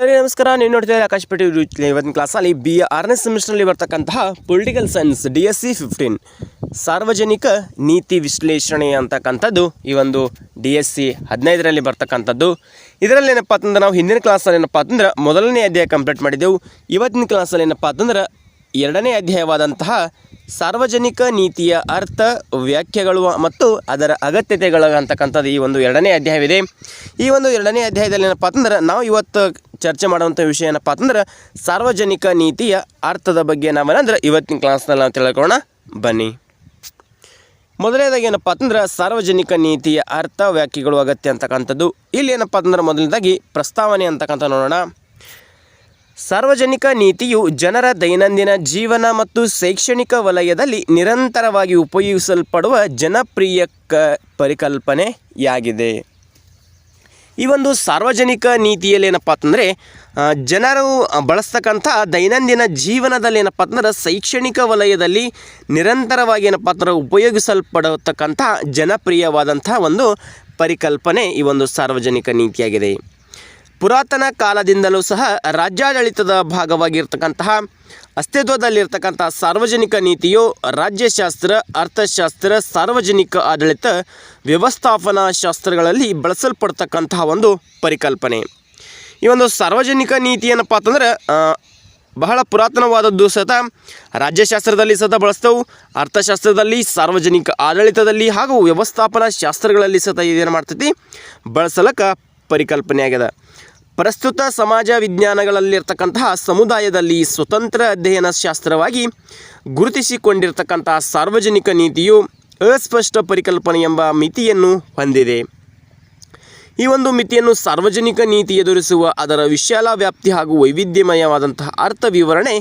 ಸರಿ, ನಮಸ್ಕಾರ. ನೀವು ನೋಡ್ತಿದ್ದೀರಿ ಆಕಾಶ್ ಪೇಟೆ ರುಚಿ ಇವತ್ತಿನ ಕ್ಲಾಸಲ್ಲಿ ಬಿ ಆರನೇ ಸೆಮಿಸ್ಟರ್ನಲ್ಲಿ ಬರ್ತಕ್ಕಂತಹ political science D S C fifteen ಸಾರ್ವಜನಿಕ ನೀತಿ ವಿಶ್ಲೇಷಣೆ ಅಂತಕ್ಕಂಥದ್ದು ಈ ಒಂದು ಡಿ ಎಸ್ ಸಿ ಹದಿನೈದರಲ್ಲಿ ಬರ್ತಕ್ಕಂಥದ್ದು. ಇದರಲ್ಲಿ ಏನಪ್ಪ ಅಂತಂದ್ರೆ ನಾವು ಹಿಂದಿನ ಕ್ಲಾಸಲ್ಲಿ ಏನಪ್ಪ ಅಂತಂದ್ರೆ ಮೊದಲನೇ ಅಧ್ಯಾಯ ಕಂಪ್ಲೀಟ್ ಮಾಡಿದ್ದೆವು. ಇವತ್ತಿನ ಕ್ಲಾಸಲ್ಲಿ ಏನಪ್ಪ ಅಂತಂದ್ರೆ ಎರಡನೇ ಅಧ್ಯಾಯವಾದಂತಹ ಸಾರ್ವಜನಿಕ ನೀತಿಯ ಅರ್ಥ, ವ್ಯಾಖ್ಯೆಗಳು ಮತ್ತು ಅದರ ಅಗತ್ಯತೆಗಳು ಅಂತಕ್ಕಂಥದ್ದು ಈ ಒಂದು ಎರಡನೇ ಅಧ್ಯಾಯವಿದೆ. ಈ ಒಂದು ಎರಡನೇ ಅಧ್ಯಾಯದಲ್ಲಿ ಏನಪ್ಪ ಅಂತಂದ್ರೆ, ನಾವು ಇವತ್ತು ಚರ್ಚೆ ಮಾಡುವಂಥ ವಿಷಯ ಏನಪ್ಪ ಅಂತಂದ್ರೆ, ಸಾರ್ವಜನಿಕ ನೀತಿಯ ಅರ್ಥದ ಬಗ್ಗೆ ನಾವೇನಂದ್ರೆ ಇವತ್ತಿನ ಕ್ಲಾಸ್ನಲ್ಲಿ ನಾವು ತಿಳ್ಕೊಳ್ಳೋಣ. ಬನ್ನಿ. ಮೊದಲನೇದಾಗಿ ಏನಪ್ಪ ಅಂತಂದ್ರೆ, ಸಾರ್ವಜನಿಕ ನೀತಿಯ ಅರ್ಥ, ವ್ಯಾಖ್ಯೆಗಳು ಅಗತ್ಯ ಅಂತಕ್ಕಂಥದ್ದು. ಇಲ್ಲಿ ಏನಪ್ಪ ಅಂತಂದ್ರೆ, ಮೊದಲನೇದಾಗಿ ಪ್ರಸ್ತಾವನೆ ಅಂತಕ್ಕಂಥ ನೋಡೋಣ. ಸಾರ್ವಜನಿಕ ನೀತಿಯು ಜನರ ದೈನಂದಿನ ಜೀವನ ಮತ್ತು ಶೈಕ್ಷಣಿಕ ವಲಯದಲ್ಲಿ ನಿರಂತರವಾಗಿ ಉಪಯೋಗಿಸಲ್ಪಡುವ ಜನಪ್ರಿಯ ಕ ಪರಿಕಲ್ಪನೆಯಾಗಿದೆ. ಈ ಒಂದು ಸಾರ್ವಜನಿಕ ನೀತಿಯಲ್ಲಿ ಏನಪ್ಪ ಅಂತಂದರೆ ಜನರು ಬಳಸ್ತಕ್ಕಂಥ ದೈನಂದಿನ ಜೀವನದಲ್ಲಿ ಏನಪ್ಪ ಅಂತಂದ್ರೆ ಶೈಕ್ಷಣಿಕ ವಲಯದಲ್ಲಿ ನಿರಂತರವಾಗಿ ಏನಪ್ಪ ಅಂತಂದ್ರೆ ಉಪಯೋಗಿಸಲ್ಪಡತಕ್ಕಂಥ ಜನಪ್ರಿಯವಾದಂಥ ಒಂದು ಪರಿಕಲ್ಪನೆ ಈ ಒಂದು ಸಾರ್ವಜನಿಕ ನೀತಿಯಾಗಿದೆ. ಪುರಾತನ ಕಾಲದಿಂದಲೂ ಸಹ ರಾಜ್ಯಾಡಳಿತದ ಭಾಗವಾಗಿರ್ತಕ್ಕಂತಹ ಅಸ್ತಿತ್ವದಲ್ಲಿರ್ತಕ್ಕಂಥ ಸಾರ್ವಜನಿಕ ನೀತಿಯು ರಾಜ್ಯಶಾಸ್ತ್ರ, ಅರ್ಥಶಾಸ್ತ್ರ, ಸಾರ್ವಜನಿಕ ಆಡಳಿತ, ವ್ಯವಸ್ಥಾಪನಾ ಶಾಸ್ತ್ರಗಳಲ್ಲಿ ಬಳಸಲ್ಪಡ್ತಕ್ಕಂತಹ ಒಂದು ಪರಿಕಲ್ಪನೆ. ಈ ಒಂದು ಸಾರ್ವಜನಿಕ ನೀತಿ ಏನಪ್ಪ ಅಂತಂದ್ರೆ ಬಹಳ ಪುರಾತನವಾದದ್ದು ಸತ ರಾಜ್ಯಶಾಸ್ತ್ರದಲ್ಲಿ ಸತ ಬಳಸ್ತವು. ಅರ್ಥಶಾಸ್ತ್ರದಲ್ಲಿ, ಸಾರ್ವಜನಿಕ ಆಡಳಿತದಲ್ಲಿ ಹಾಗೂ ವ್ಯವಸ್ಥಾಪನಾ ಶಾಸ್ತ್ರಗಳಲ್ಲಿ ಸತ ಇದೇನು ಮಾಡ್ತೈತಿ? ಬಳಸಲಕ್ಕ ಪರಿಕಲ್ಪನೆ ಆಗ್ಯದ ಪ್ರಸ್ತುತ ಸಮಾಜ ವಿಜ್ಞಾನಗಳಲ್ಲಿರ್ತಕ್ಕಂತಹ ಸಮುದಾಯದಲ್ಲಿ ಸ್ವತಂತ್ರ ಅಧ್ಯಯನ ಶಾಸ್ತ್ರವಾಗಿ ಗುರುತಿಸಿಕೊಂಡಿರ್ತಕ್ಕಂತಹ ಸಾರ್ವಜನಿಕ ನೀತಿಯು ಅಸ್ಪಷ್ಟ ಪರಿಕಲ್ಪನೆ ಎಂಬ ಮಿತಿಯನ್ನು ಹೊಂದಿದೆ. ಈ ಒಂದು ಮಿತಿಯನ್ನು ಸಾರ್ವಜನಿಕ ನೀತಿ ಎದುರಿಸುವ ಅದರ ವಿಶಾಲ ವ್ಯಾಪ್ತಿ ಹಾಗೂ ವೈವಿಧ್ಯಮಯವಾದಂತಹ ಅರ್ಥ ವಿವರಣೆ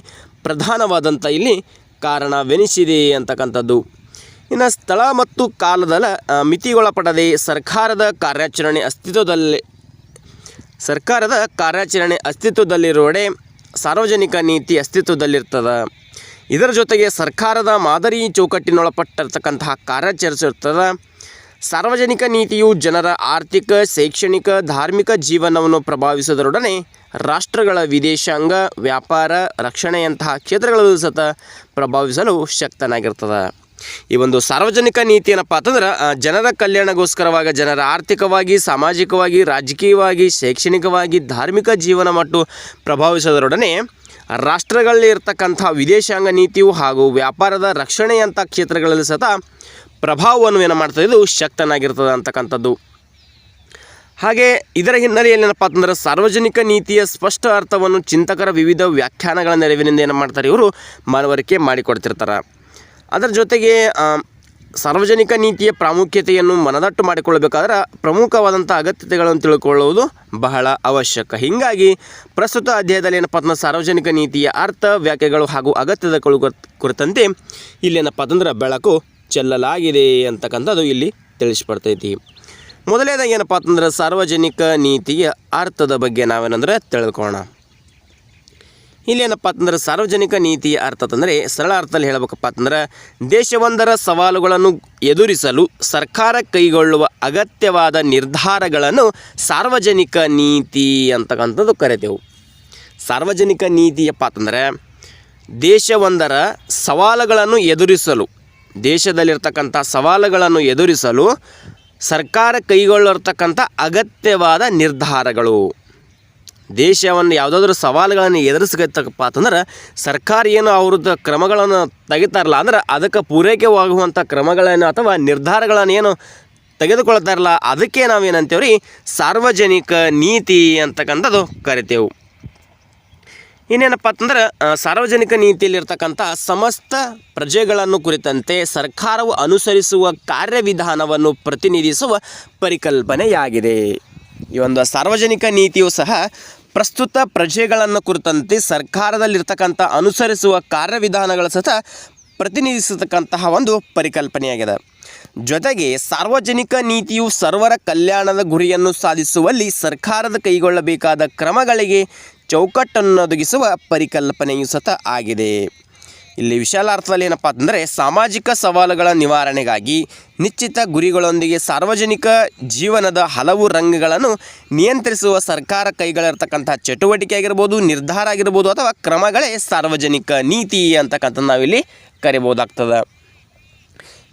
ಪ್ರಧಾನವಾದಂಥ ಇಲ್ಲಿ ಕಾರಣವೆನಿಸಿದೆ ಅಂತಕ್ಕಂಥದ್ದು. ಇನ್ನು ಸ್ಥಳ ಮತ್ತು ಕಾಲದ ಮಿತಿಗೊಳಪಡದೆ ಸರ್ಕಾರದ ಕಾರ್ಯಾಚರಣೆ ಅಸ್ತಿತ್ವದಲ್ಲಿ ಸರ್ಕಾರದ ಕಾರ್ಯಾಚರಣೆ ಅಸ್ತಿತ್ವದಲ್ಲಿರುವಡೆ ಸಾರ್ವಜನಿಕ ನೀತಿ ಅಸ್ತಿತ್ವದಲ್ಲಿರ್ತದೆ. ಇದರ ಜೊತೆಗೆ ಸರ್ಕಾರದ ಮಾದರಿ ಚೌಕಟ್ಟಿನೊಳಪಟ್ಟಿರ್ತಕ್ಕಂತಹ ಕಾರ್ಯಾಚರಿಸಿರ್ತದೆ ಸಾರ್ವಜನಿಕ ನೀತಿಯು ಜನರ ಆರ್ಥಿಕ, ಶೈಕ್ಷಣಿಕ, ಧಾರ್ಮಿಕ ಜೀವನವನ್ನು ಪ್ರಭಾವಿಸುವುದರೊಡನೆ ರಾಷ್ಟ್ರಗಳ ವಿದೇಶಾಂಗ, ವ್ಯಾಪಾರ, ರಕ್ಷಣೆಯಂತಹ ಕ್ಷೇತ್ರಗಳಲ್ಲೂ ಸತ ಪ್ರಭಾವಿಸಲು ಶಕ್ತನಾಗಿರ್ತದೆ. ಈ ಒಂದು ಸಾರ್ವಜನಿಕ ನೀತಿ ಏನಪ್ಪ ಅಂತಂದ್ರೆ ಜನರ ಕಲ್ಯಾಣಗೋಸ್ಕರವಾಗ, ಜನರ ಆರ್ಥಿಕವಾಗಿ, ಸಾಮಾಜಿಕವಾಗಿ, ರಾಜಕೀಯವಾಗಿ, ಶೈಕ್ಷಣಿಕವಾಗಿ, ಧಾರ್ಮಿಕ ಜೀವನ ಮತ್ತು ಪ್ರಭಾವಿಸೋದರೊಡನೆ ರಾಷ್ಟ್ರಗಳಲ್ಲಿ ಇರ್ತಕ್ಕಂಥ ವಿದೇಶಾಂಗ ನೀತಿಯು ಹಾಗೂ ವ್ಯಾಪಾರದ ರಕ್ಷಣೆಯಂಥ ಕ್ಷೇತ್ರಗಳಲ್ಲಿ ಸತ ಪ್ರಭಾವವನ್ನು ಏನು ಮಾಡ್ತದೆ, ಇದು ಶಕ್ತನಾಗಿರ್ತದೆ ಅಂತಕ್ಕಂಥದ್ದು. ಹಾಗೆ ಇದರ ಹಿನ್ನೆಲೆಯಲ್ಲಿ ಏನಪ್ಪ ಅಂತಂದ್ರೆ, ಸಾರ್ವಜನಿಕ ನೀತಿಯ ಸ್ಪಷ್ಟ ಅರ್ಥವನ್ನು ಚಿಂತಕರ ವಿವಿಧ ವ್ಯಾಖ್ಯಾನಗಳ ನೆರವಿನಿಂದ ಏನು ಮಾಡ್ತಾರೆ ಇವರು ಮನವರಿಕೆ ಮಾಡಿಕೊಡ್ತಿರ್ತಾರೆ. ಅದರ ಜೊತೆಗೆ ಸಾರ್ವಜನಿಕ ನೀತಿಯ ಪ್ರಾಮುಖ್ಯತೆಯನ್ನು ಮನದಟ್ಟು ಮಾಡಿಕೊಳ್ಳಬೇಕಾದ್ರೆ ಪ್ರಮುಖವಾದಂಥ ಅಗತ್ಯತೆಗಳನ್ನು ತಿಳ್ಕೊಳ್ಳುವುದು ಬಹಳ ಅವಶ್ಯಕ. ಹೀಗಾಗಿ ಪ್ರಸ್ತುತ ಅಧ್ಯಾಯದಲ್ಲಿ ಏನಪ್ಪ ಅಂತಂದ್ರೆ ಸಾರ್ವಜನಿಕ ನೀತಿಯ ಅರ್ಥ, ವ್ಯಾಖ್ಯೆಗಳು ಹಾಗೂ ಅಗತ್ಯದ ಕುರಿತಂತೆ ಇಲ್ಲೇನಪ್ಪ ಅಂತಂದ್ರೆ ಬೆಳಕು ಚೆಲ್ಲಲಾಗಿದೆ ಅಂತಕ್ಕಂಥದ್ದು ಇಲ್ಲಿ ತಿಳಿಸ್ಪಡ್ತೈತಿ ಮೊದಲನೇದಾಗಿ ಏನಪ್ಪ ಅಂತಂದ್ರೆ ಸಾರ್ವಜನಿಕ ನೀತಿಯ ಅರ್ಥದ ಬಗ್ಗೆ ನಾವೇನಂದ್ರೆ ತಿಳ್ಕೊಳ್ಳೋಣ ಇಲ್ಲೇನಪ್ಪ ಅಂತಂದ್ರೆ ಸಾರ್ವಜನಿಕ ನೀತಿಯ ಅರ್ಥ ಅಂತಂದರೆ ಸರಳ ಅರ್ಥದಲ್ಲಿ ಹೇಳಬೇಕಪ್ಪ ಅಂತಂದ್ರೆ ದೇಶವೊಂದರ ಸವಾಲುಗಳನ್ನು ಎದುರಿಸಲು ಸರ್ಕಾರ ಕೈಗೊಳ್ಳುವ ಅಗತ್ಯವಾದ ನಿರ್ಧಾರಗಳನ್ನು ಸಾರ್ವಜನಿಕ ನೀತಿ ಅಂತಕ್ಕಂಥದ್ದು ಕರಿತೇವೆ ಸಾರ್ವಜನಿಕ ನೀತಿಯಪ್ಪ ಅಂತಂದರೆ ದೇಶವೊಂದರ ಸವಾಲುಗಳನ್ನು ಎದುರಿಸಲು, ದೇಶದಲ್ಲಿರ್ತಕ್ಕಂಥ ಸವಾಲುಗಳನ್ನು ಎದುರಿಸಲು ಸರ್ಕಾರ ಕೈಗೊಳ್ಳಿರ್ತಕ್ಕಂಥ ಅಗತ್ಯವಾದ ನಿರ್ಧಾರಗಳು. ದೇಶವನ್ನು ಯಾವುದಾದ್ರೂ ಸವಾಲುಗಳನ್ನು ಎದುರಿಸಬೇಕಪ್ಪ ಅಂತಂದ್ರೆ ಸರ್ಕಾರ ಏನು ಅವ್ರದ್ದು ಕ್ರಮಗಳನ್ನು ತೆಗಿತಾರಲ್ಲ ಅಂದ್ರೆ ಅದಕ್ಕೆ ಪೂರೈಕೆವಾಗುವಂಥ ಕ್ರಮಗಳನ್ನು ಅಥವಾ ನಿರ್ಧಾರಗಳನ್ನು ಏನು ತೆಗೆದುಕೊಳ್ತಾರಲ್ಲ, ಅದಕ್ಕೆ ನಾವೇನಂತೇವ್ರಿ ಸಾರ್ವಜನಿಕ ನೀತಿ ಅಂತಕ್ಕಂಥದ್ದು ಕರಿತೇವೆ. ಇನ್ನೇನಪ್ಪ ಅಂತಂದ್ರೆ ಸಾರ್ವಜನಿಕ ನೀತಿಯಲ್ಲಿರ್ತಕ್ಕಂಥ ಸಮಸ್ತ ಪ್ರಜೆಗಳನ್ನು ಕುರಿತಂತೆ ಸರ್ಕಾರವು ಅನುಸರಿಸುವ ಕಾರ್ಯವಿಧಾನವನ್ನು ಪ್ರತಿನಿಧಿಸುವ ಪರಿಕಲ್ಪನೆಯಾಗಿದೆ. ಈ ಒಂದು ಸಾರ್ವಜನಿಕ ನೀತಿಯು ಸಹ ಪ್ರಸ್ತುತ ಪ್ರಜೆಗಳನ್ನು ಕುರಿತಂತೆ ಸರ್ಕಾರದಲ್ಲಿರ್ತಕ್ಕಂಥ ಅನುಸರಿಸುವ ಕಾರ್ಯವಿಧಾನಗಳ ಸಹ ಪ್ರತಿನಿಧಿಸತಕ್ಕಂತಹ ಒಂದು ಪರಿಕಲ್ಪನೆಯಾಗಿದೆ. ಜೊತೆಗೆ ಸಾರ್ವಜನಿಕ ನೀತಿಯು ಸರ್ವರ ಕಲ್ಯಾಣದ ಗುರಿಯನ್ನು ಸಾಧಿಸುವಲ್ಲಿ ಸರ್ಕಾರದ ಕೈಗೊಳ್ಳಬೇಕಾದ ಕ್ರಮಗಳಿಗೆ ಚೌಕಟ್ಟನ್ನು ಒದಗಿಸುವ ಪರಿಕಲ್ಪನೆಯು ಸತ ಆಗಿದೆ. ಇಲ್ಲಿ ವಿಶಾಲ ಅರ್ಥದಲ್ಲಿ ಏನಪ್ಪ ಅಂತಂದರೆ ಸಾಮಾಜಿಕ ಸವಾಲುಗಳ ನಿವಾರಣೆಗಾಗಿ ನಿಶ್ಚಿತ ಗುರಿಗಳೊಂದಿಗೆ ಸಾರ್ವಜನಿಕ ಜೀವನದ ಹಲವು ರಂಗಗಳನ್ನು ನಿಯಂತ್ರಿಸುವ ಸರ್ಕಾರ ಕೈಗಳಿರ್ತಕ್ಕಂಥ ಚಟುವಟಿಕೆ ಆಗಿರ್ಬೋದು, ನಿರ್ಧಾರ ಆಗಿರ್ಬೋದು ಅಥವಾ ಕ್ರಮಗಳೇ ಸಾರ್ವಜನಿಕ ನೀತಿ ಅಂತಕ್ಕಂಥದ್ದು ನಾವಿಲ್ಲಿ ಕರಿಬೋದಾಗ್ತದೆ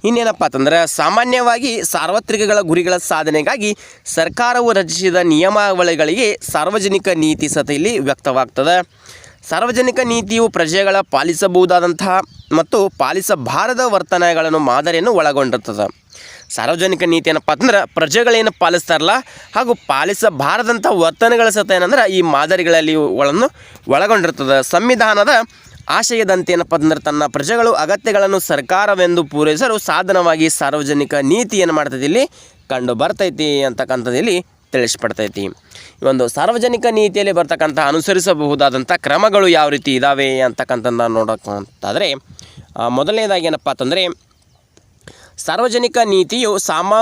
ಇನ್ನೇನಪ್ಪ ಅಂತಂದ್ರೆ ಸಾಮಾನ್ಯವಾಗಿ ಸಾರ್ವತ್ರಿಕಗಳ ಗುರಿಗಳ ಸಾಧನೆಗಾಗಿ ಸರ್ಕಾರವು ರಚಿಸಿದ ನಿಯಮಾವಳಿಗಳಿಗೆ ಸಾರ್ವಜನಿಕ ನೀತಿ ಸತೆಯಲ್ಲಿ ಇಲ್ಲಿ ವ್ಯಕ್ತವಾಗ್ತದೆ. ಸಾರ್ವಜನಿಕ ನೀತಿಯು ಪ್ರಜೆಗಳ ಪಾಲಿಸಬಹುದಾದಂತಹ ಮತ್ತು ಪಾಲಿಸಬಾರದ ವರ್ತನೆಗಳನ್ನು ಮಾದರಿಯನ್ನು ಒಳಗೊಂಡಿರ್ತದೆ. ಸಾರ್ವಜನಿಕ ನೀತಿ ಏನಪ್ಪ ಅಂತಂದ್ರೆ ಪ್ರಜೆಗಳೇನು ಪಾಲಿಸ್ತಾರಲ್ಲ, ಹಾಗೂ ಪಾಲಿಸಬಾರದಂಥ ವರ್ತನೆಗಳ ಸತ ಏನಂದ್ರೆ ಈ ಮಾದರಿಗಳಲ್ಲಿ ಒಳನ್ನು ಒಳಗೊಂಡಿರ್ತದೆ. ಸಂವಿಧಾನದ ಆಶಯದಂತೆ ಏನಪ್ಪ ಅಂದ್ರೆ ತನ್ನ ಪ್ರಜೆಗಳು ಅಗತ್ಯಗಳನ್ನು ಸರ್ಕಾರವೆಂದು ಪೂರೈಸಲು ಸಾಧನವಾಗಿ ಸಾರ್ವಜನಿಕ ನೀತಿಯನ್ನು ಮಾಡ್ತದೆ ಇಲ್ಲಿ ಕಂಡು ಬರ್ತೈತಿ ಅಂತಕ್ಕಂಥದ್ದು ಇಲ್ಲಿ ತಿಳಿಸ್ಪಡ್ತೈತಿ ಈ ಒಂದು ಸಾರ್ವಜನಿಕ ನೀತಿಯಲ್ಲಿ ಬರ್ತಕ್ಕಂಥ ಅನುಸರಿಸಬಹುದಾದಂಥ ಕ್ರಮಗಳು ಯಾವ ರೀತಿ ಇದ್ದಾವೆ ಅಂತಕ್ಕಂಥದ್ದು ನೋಡೋಕ್ಕಂತಾದರೆ ಮೊದಲನೇದಾಗಿ ಏನಪ್ಪ ಅಂತಂದರೆ, ಸಾರ್ವಜನಿಕ ನೀತಿಯು ಸಾಮಾ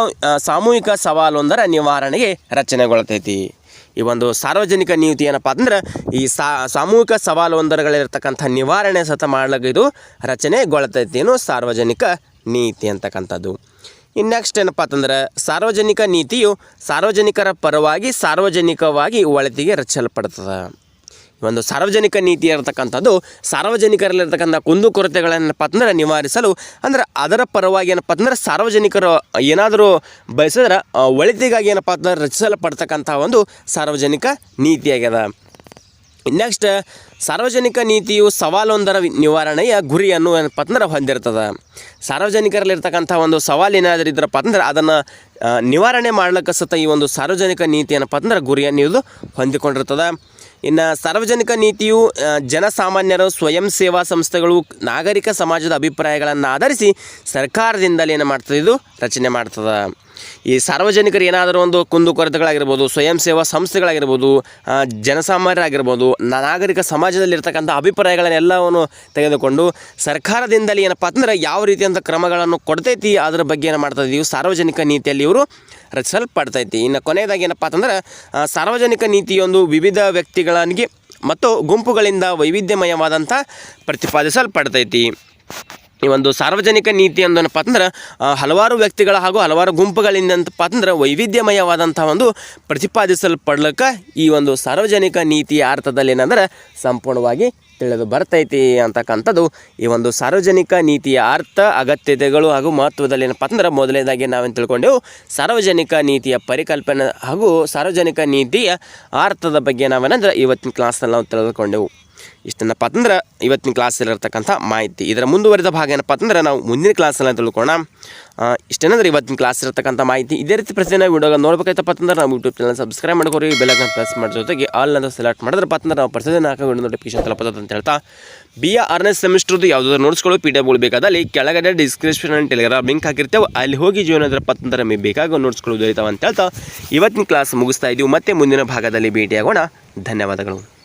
ಸಾಮೂಹಿಕ ಸವಾಲೊಂದರ ನಿವಾರಣೆಗೆ ರಚನೆಗೊಳ್ತೈತಿ. ಈ ಒಂದು ಸಾರ್ವಜನಿಕ ನೀತಿ ಏನಪ್ಪ ಅಂದ್ರೆ ಈ ಸಾ, ಸಾಮೂಹಿಕ ಸವಾಲೊಂದರಗಳಿರ್ತಕ್ಕಂಥ ನಿವಾರಣೆ ಸತ ಮಾಡ್ಲಿಕ್ಕೆ ಇದು ರಚನೆಗೊಳ್ತೈತಿ ಏನು ಸಾರ್ವಜನಿಕ ನೀತಿ ಅಂತಕ್ಕಂಥದ್ದು. ಇನ್ನು ನೆಕ್ಸ್ಟ್ ಏನಪ್ಪ ಅಂತಂದ್ರೆ ಸಾರ್ವಜನಿಕ ನೀತಿಯು ಸಾರ್ವಜನಿಕರ ಪರವಾಗಿ ಸಾರ್ವಜನಿಕವಾಗಿ ಒಳತಿಗೆ ರಚಿಸಲ್ಪಡ್ತದೆ. ಒಂದು ಸಾರ್ವಜನಿಕ ನೀತಿ ಇರತಕ್ಕಂಥದ್ದು ಸಾರ್ವಜನಿಕರಲ್ಲಿರ್ತಕ್ಕಂಥ ಕುಂದುಕೊರತೆಗಳೇನಪ್ಪ ಅಂತಂದ್ರೆ ನಿವಾರಿಸಲು, ಅಂದ್ರೆ ಅದರ ಪರವಾಗಿ ಏನಪ್ಪ ಅಂತಂದ್ರೆ ಸಾರ್ವಜನಿಕರು ಏನಾದರೂ ಬಯಸಿದ್ರೆ ಒಳಿತಿಗಾಗಿ ಏನಪ್ಪ ಅಂತಂದ್ರೆ ರಚಿಸಲ್ಪಡ್ತಕ್ಕಂಥ ಒಂದು ಸಾರ್ವಜನಿಕ ನೀತಿಯಾಗ್ಯದ. ನೆಕ್ಸ್ಟ್ ಸಾರ್ವಜನಿಕ ನೀತಿಯು ಸವಾಲೊಂದರ ನಿವಾರಣೆಯ ಗುರಿಯನ್ನು ಏನಪ್ಪ ಅಂತಂದ್ರೆ ಹೊಂದಿರ್ತದೆ. ಸಾರ್ವಜನಿಕರಲ್ಲಿರ್ತಕ್ಕಂಥ ಒಂದು ಸವಾಲು ಏನಾದರೂ ಇದ್ರಪ್ಪ ಅಂದ್ರೆ ಅದನ್ನು ನಿವಾರಣೆ ಮಾಡ್ಲಿಕ್ಕೆ ಸತ ಈ ಒಂದು ಸಾರ್ವಜನಿಕ ನೀತಿ ಅಂತಂದ್ರೆ ಗುರಿಯನ್ನು ಇದು ಹೊಂದಿಕೊಂಡಿರ್ತದೆ. ಇನ್ನು ಸಾರ್ವಜನಿಕ ನೀತಿಯು ಜನಸಾಮಾನ್ಯರು ಸ್ವಯಂ ಸೇವಾ ಸಂಸ್ಥೆಗಳು, ನಾಗರಿಕ ಸಮಾಜದ ಅಭಿಪ್ರಾಯಗಳನ್ನು ಆಧರಿಸಿ ಸರ್ಕಾರದಿಂದಲೇ ಏನು ಮಾಡ್ತದೆ ಇದು ರಚನೆ ಮಾಡ್ತದೆ. ಈ ಸಾರ್ವಜನಿಕರು ಏನಾದರೂ ಒಂದು ಕುಂದುಕೊರತೆಗಳಾಗಿರ್ಬೋದು ಸ್ವಯಂ ಸೇವಾ ಸಂಸ್ಥೆಗಳಾಗಿರ್ಬೋದು ಜನಸಾಮಾನ್ಯರಾಗಿರ್ಬೋದು ನಾಗರಿಕ ಸಮಾಜದಲ್ಲಿರ್ತಕ್ಕಂಥ ಅಭಿಪ್ರಾಯಗಳನ್ನೆಲ್ಲವನ್ನು ತೆಗೆದುಕೊಂಡು ಸರ್ಕಾರದಿಂದಲೇ ಏನಪ್ಪ ಅಂತಂದ್ರೆ ಯಾವ ರೀತಿಯಂಥ ಕ್ರಮಗಳನ್ನು ಕೊಡ್ತೈತಿ, ಅದರ ಬಗ್ಗೆ ಏನು ಮಾಡ್ತಾ ಸಾರ್ವಜನಿಕ ನೀತಿಯಲ್ಲಿ ಇವರು ರಚಿಸಲ್ಪಡ್ತೈತಿ ಇನ್ನು ಕೊನೆಯದಾಗಿ ಏನಪ್ಪ ಅಂತಂದ್ರೆ ಸಾರ್ವಜನಿಕ ನೀತಿಯೊಂದು ವಿವಿಧ ವ್ಯಕ್ತಿಗಳಿಗೆ ಮತ್ತು ಗುಂಪುಗಳಿಂದ ವೈವಿಧ್ಯಮಯವಾದಂಥ ಪ್ರತಿಪಾದಿಸಲ್ಪಡ್ತೈತಿ. ಈ ಒಂದು ಸಾರ್ವಜನಿಕ ನೀತಿ ಅಂದನಪ್ಪ ಅಂದ್ರೆ ಹಲವಾರು ವ್ಯಕ್ತಿಗಳ ಹಾಗೂ ಹಲವಾರು ಗುಂಪುಗಳಿಂದ ಅಂತಪ್ಪ ಅಂದ್ರೆ ವೈವಿಧ್ಯಮಯವಾದಂಥ ಒಂದು ಪ್ರತಿಪಾದಿಸಲ್ಪಡ್ಲಿಕ್ಕೆ ಈ ಒಂದು ಸಾರ್ವಜನಿಕ ನೀತಿಯ ಅರ್ಥದಲ್ಲಿ ಏನಂದ್ರೆ ಸಂಪೂರ್ಣವಾಗಿ ತಿಳಿದು ಬರ್ತೈತಿ ಅಂತಕ್ಕಂಥದ್ದು. ಈ ಒಂದು ಸಾರ್ವಜನಿಕ ನೀತಿಯ ಅರ್ಥ, ಅಗತ್ಯತೆಗಳು ಹಾಗೂ ಮಹತ್ವದಲ್ಲಿ ಏನಪ್ಪ ಅಂದ್ರೆ ಮೊದಲನೇದಾಗಿ ನಾವೇನು ತಿಳ್ಕೊಂಡೆವು, ಸಾರ್ವಜನಿಕ ನೀತಿಯ ಪರಿಕಲ್ಪನೆ ಹಾಗೂ ಸಾರ್ವಜನಿಕ ನೀತಿಯ ಅರ್ಥದ ಬಗ್ಗೆ ನಾವೇನಂದ್ರೆ ಇವತ್ತಿನ ಕ್ಲಾಸ್ನಲ್ಲಿ ನಾವು ತಿಳಿದುಕೊಂಡೆವು. ಇಷ್ಟನ್ನಪ್ಪ ಅಂತಂದ್ರೆ ಇವತ್ತಿನ ಕ್ಲಾಸಲ್ಲಿರ್ತಕ್ಕಂಥ ಮಾಹಿತಿ. ಇದರ ಮುಂದುವರಿದ ಭಾಗ ಏನಪ್ಪ ಅಂತಂದ್ರೆ ನಾವು ಮುಂದಿನ ಕ್ಲಾಸಲ್ಲಿ ತಿಳ್ಕೊಳ್ಳೋಣ. ಆ, ಇಷ್ಟೇನಂದ್ರೆ ಇವತ್ತಿನ ಕ್ಲಾಸ್ ಮಾಹಿತಿ. ಇದೇ ರೀತಿ ಪ್ರತಿದಿನ ವಿಡಿಯೋಗ ನೋಡ್ಬೇಕಾಯ್ತಪ್ಪ ಅಂತಂದ್ರೆ ನಾವು ಯೂಟ್ಯೂಬ್ ಚಾನಲ್ ಸಬ್ಸ್ಕ್ರೈಬ್ ಮಾಡ್ಕೋರಿ ಬೆಲ್ಲೈಕನ್ ಪ್ರೆಸ್ ಮಾಡೋ ಜೊತೆಗೆ ಆಲ್ ಅಂತ ಸೆಲೆಕ್ಟ್ ಮಾಡಿದ್ರಪ್ಪ ಅಂದ್ರೆ ನಾವು ಪ್ರತಿದಿನ ಹಾಕೋ ವಿಡಿಯೋ ನೋಟಿಫಿಕೇಶನ್ ತಲುಪದ ಅಂತ ಹೇಳ್ತಾ. ಬಿ ಆರನೇ ಸೆಮಿಸ್ಟರ್ದು ಯಾವುದಾದ್ರು ನೋಟ್ಸ್ಗಳು ಪಿ ಡಿ ಬೇಕಾದಲ್ಲಿ ಕೆಳಗಡೆ ಡಿಸ್ಕ್ರಿಪ್ಷನ್ ಟೆಲಿಗ್ರಾಮ್ ಲಿಂಕ್ ಹಾಕಿರ್ತೇವೆ. ಅಲ್ಲಿ ಹೋಗಿ ಜೀವನ ಅಂದ್ರೆ ನಿಮಗೆ ಬೇಕಾಗೋ ನೋಟ್ಸ್ಗಳು ಅಂತ ಹೇಳ್ತಾ. ಇವತ್ತಿನ ಕ್ಲಾಸ್ ಮುಗಿಸ್ತಾ ಇದ್ದೀವಿ ಮತ್ತೆ ಮುಂದಿನ ಭಾಗದಲ್ಲಿ ಭೇಟಿಯಾಗೋಣ. ಧನ್ಯವಾದಗಳು.